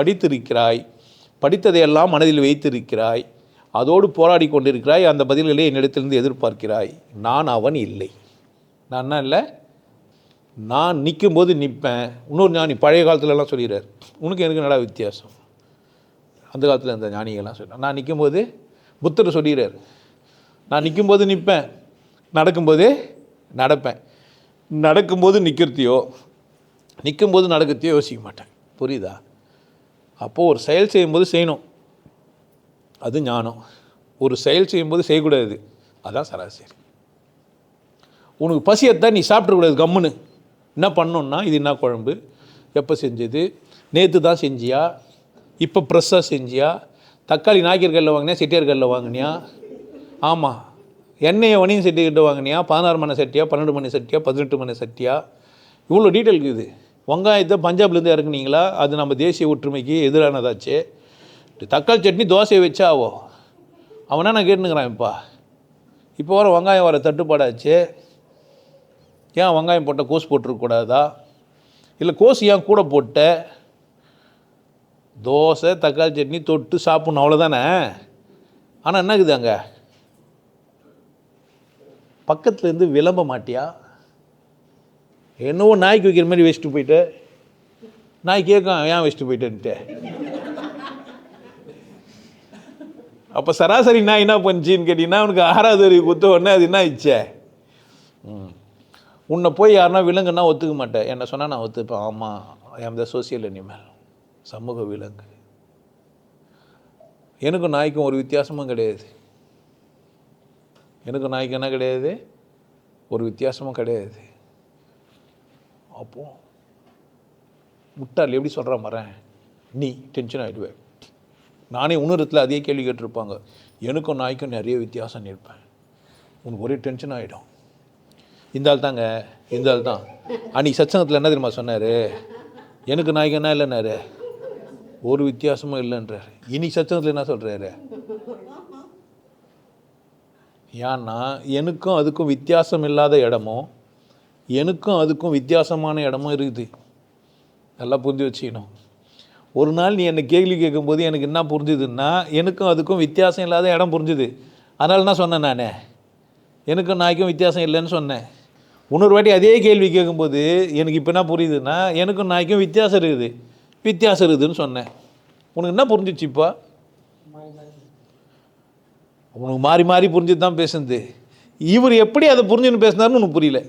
படித்திருக்கிறாய் படித்ததையெல்லாம் மனதில் வைத்திருக்கிறாய் அதோடு போராடி கொண்டிருக்கிறாய் அந்த பதில்களை என்னிடத்திலிருந்து எதிர்பார்க்கிறாய். நான் அவன் இல்லை. நான் என்ன இல்லை? நான் நிற்கும்போது நிற்பேன். இன்னொரு ஞானி பழைய காலத்துலலாம் சொல்லிடுறார் உனக்கு எனக்கு நல்லா வித்தியாசம்? அந்த காலத்தில் அந்த ஞானிகள்லாம் சொல்கிறார் நான் நிற்கும்போது புத்தர் சொல்லிடுறார் நான் நிற்கும்போது நிற்பேன் நடக்கும்போது நடப்பேன். நடக்கும்போது நிற்கிறதையோ நிற்கும்போது நடக்கிறதையோ யோசிக்க மாட்டேன். புரியுதா? அப்போது ஒரு செயல் செய்யும்போது செய்யணும். அது ஞானம். ஒரு செயல் செய்யும்போது செய்யக்கூடாது. அதான் சராசரி. உனக்கு பசி நீ சாப்பிடக்கூடாது கம்முன்னு. என்ன பண்ணணுன்னா இது என்ன குழம்பு? எப்போ செஞ்சது? நேற்று தான் செஞ்சியா? இப்போ ப்ரெஸ்ஸாக செஞ்சியா? தக்காளி நாய்க்கர் கல்லில் வாங்கினியா? செட்டியார் கல்லில் வாங்கினியா? ஆமாம் எண்ணெயை வணிகம் செட்டிக்கிட்ட வாங்கினியா? பதினாறு மணி சட்டியா? பன்னெண்டு மணி சட்டியா? பதினெட்டு மணி சட்டியா? இவ்வளோ டீட்டெயில் இருக்குது. வெங்காயத்தை பஞ்சாப்லேருந்து இறக்குனீங்களா? அது நம்ம தேசிய ஒற்றுமைக்கு எதிரானதாச்சு. தக்காளி சட்னி தோசையை வச்சாவோ அவனா நான் கேட்டுனுக்குறான் இப்போ? இப்போ வர வெங்காயம் வர தட்டுப்பாடாச்சு. ஏன் வெங்காயம் போட்ட கோஸ் போட்டிருக்கக்கூடாதா? இல்லை கோஸ் ஏன் கூட போட்ட? தோசை தக்காளி சட்னி தொட்டு சாப்பிட்ணும் அவ்வளோதானே ஆனால் என்ன அங்கே? பக்கத்துலேருந்து விளம்ப மாட்டியா? என்னவோ நாய்க்கு வைக்கிற மாதிரி வச்சுட்டு போயிட்டு. நாய் கேட்கும் ஏன் வச்சுட்டு போயிட்டேன்ட்டு. அப்போ சராசரி நாய் என்ன பண்ணுச்சின்னு கேட்டிங்கன்னா அவனுக்கு ஆறாவது அறிவு குத்த உடனே அது என்ன ஆயிடுச்சே? ம். உன்னை போய் யாருன்னா விலங்குன்னா ஒத்துக்க மாட்டேன். என்ன சொன்னால் நான் ஒத்துப்பேன். ஆமாம் ஐ ஆம் த சோசியல் அனிமல் சமூக விலங்கு. எனக்கும் நாய்க்கும் ஒரு வித்தியாசமும் கிடையாது. எனக்கும் நாய்க்கு என்ன கிடையாது? ஒரு வித்தியாசமும் கிடையாது. அப்போ முட்டாள் எப்படி சொல்கிற மறேன் நீ டென்ஷன் ஆகிடுவேன் நானே உணரத்தில் அதே கேள்வி கேட்டிருப்பாங்க. எனக்கும் நாய்க்கும் நிறைய வித்தியாசம் இருப்பேன். உனக்கு ஒரே டென்ஷன் ஆகிடும் இந்த ஆள் தாங்க இந்த ஆள் தான். அன்றைக்கி சச்சங்கத்தில் என்ன தெரியுமா சொன்னார்? எனக்கு நாய்க்கு என்ன இல்லைன்னாரு. ஒரு வித்தியாசமும் இல்லைன்றார். இன்னைக்கு சச்சங்கத்தில் என்ன சொல்கிறாரு ஏன்னா எனக்கும் அதுக்கும் வித்தியாசம் இல்லாத இடமும் எனக்கும் அதுக்கும் வித்தியாசமான இடமும் இருக்குது. நல்லா புரிஞ்சு வச்சுக்கணும். ஒரு நாள் நீ என்னை கேள்வி கேட்கும்போது எனக்கு என்ன புரிஞ்சுதுன்னா எனக்கும் அதுக்கும் வித்தியாசம் இல்லாத இடம் புரிஞ்சுது. அதனால தான் சொன்னேன் நான்? எனக்கும் நாய்க்கும் வித்தியாசம் இல்லைன்னு சொன்னேன். இன்னொரு வாட்டி அதே கேள்வி கேட்கும்போது எனக்கு இப்போ என்ன புரியுதுன்னா எனக்கும் நாய்க்கும் வித்தியாசம் இருக்குது. வித்தியாசம் இருக்குதுன்னு சொன்னேன். உனக்கு என்ன புரிஞ்சிச்சு இப்போ? உனக்கு மாறி மாறி புரிஞ்சு தான் பேசுனது. இவர் எப்படி அதை புரிஞ்சுன்னு பேசுனாருன்னு உனக்கு புரியல.